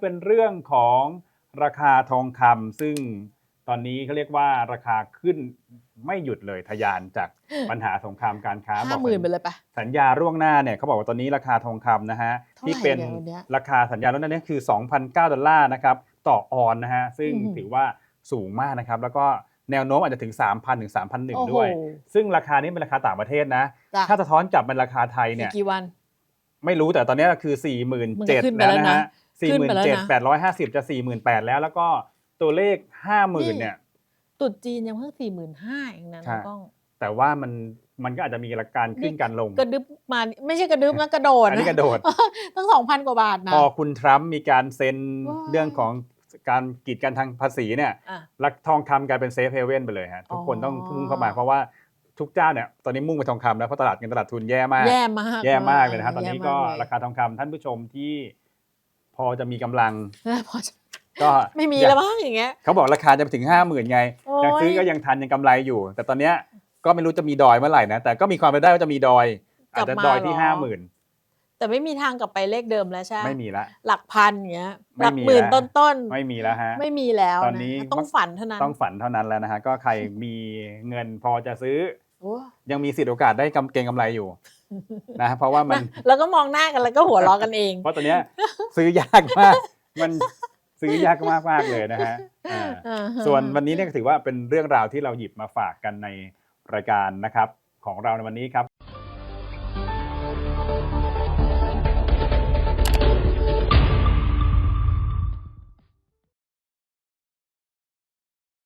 เป็นเรื่องของราคาทองคำซึ่งตอนนี้เขาเรียกว่าราคาขึ้นไม่หยุดเลยทะยานจากปัญหาสงครามการค้าห้าหมื่นไปเลยปะสัญญาล่วงหน้าเนี่ยเขาบอกว่าตอนนี้ราคาทองคำนะฮะเท่าไหร่ที่เป็นเนี่ยวันเนี้ยราคาสัญญาล่วงหน้าเนี่ยคือ 2,009ดอลลาร์นะครับต่อออนนะฮะซึ่งอืมถือว่าสูงมากนะครับ แล้วก็แนวโน้มอาจจะถึง 3,000 ถึงโอ้3,001โหด้วย ซึ่งราคานี้เป็นราคาต่างประเทศนะจ้ะถ้าสะท้อนกลับเป็นราคาไทยอีเนี่กยกี่วัน ไม่รู้แต่ตอนนี้คือมัน47,000ก็ขึ้นไปแล้วแล้วนะนะ ฮะขึ้นไปแล้วนะ47,850จะ48,000แล้ว แล้วก็ตัวเลข50,000เนี่ยตรุดจีนยังเพิ่งสี่หมื่นห้าเองนะใช่น้องกล้อง แต่ว่ามันมันก็อาจจะมีการขึ้นการลง กระดึบมาไม่ใช่กระดึบนะกระโดดอันนะนี้กระโดดตั้งสองพันกว่าบาทนะพอคุณทรัมป์มีการเซ็นว้าวเรื่องของการกีดกันทางภาษีเนี่ยอะรักทองคำกลายเป็นเซฟเฮเว่นไปเลยฮะทุกคนอ๋อต้องพุ่งเข้ามาเพราะว่าทุกเจ้าเนี่ยตอนนี้มุ่งไปทองคำแล้วเพราะตลาดเงินตลาดทุนแย่มาก แย่มากแย่มากเลยนะครับตอนนี้ก็แย่มเลยราคาทองคำท่านผู้ชมที่ พอจะมีกำลัง พอจะก็ไม่มีอย่าแล้วมั้งอย่างเงี้ยเขาบอกราคาจะไปถึงห้าหมื่นไงโอ้ยยังซื้อก็ยังทันยังกำไรอยู่ แต่ตอนเนี้ยก็ไม่รู้จะมีดอยเมื่อไหร่นะแต่ก็มีความเป็นไปได้ว่าจะมีดอย อาจจะดอยที่ห้าหมื่นแต่ไม่มีทางกลับไปเลขเดิมแล้วใช่ไหมไม่มีละหลักพันอย่างเงี้ยไม่หลักมีหมื่นแล้วต้นไม่มีแล้วฮะๆไม่มีแล้วตอนนี้ะต้องฝันเท่านั้นต้องฝันเท่านั้นแล้วนะฮะก็ใครมีเงินพอจะซื้อโอ้ยังมีสิทธิ์โอกาสได้กำเก็งกำไรอยู่ นะเพราะว่ามันแล้วก็มองหน้ากันแล้วก็หัวเราะกันเอง เพราะตอนเนี้ยซื้อยากมากมันซื้อยากมากมากเลยนะฮะส่วนวันนี้เนี่ยถือว่าเป็นเรื่องราวที่เราหยิบมาฝากกันในรายการนะครับ ของเราในวันนี้ครับ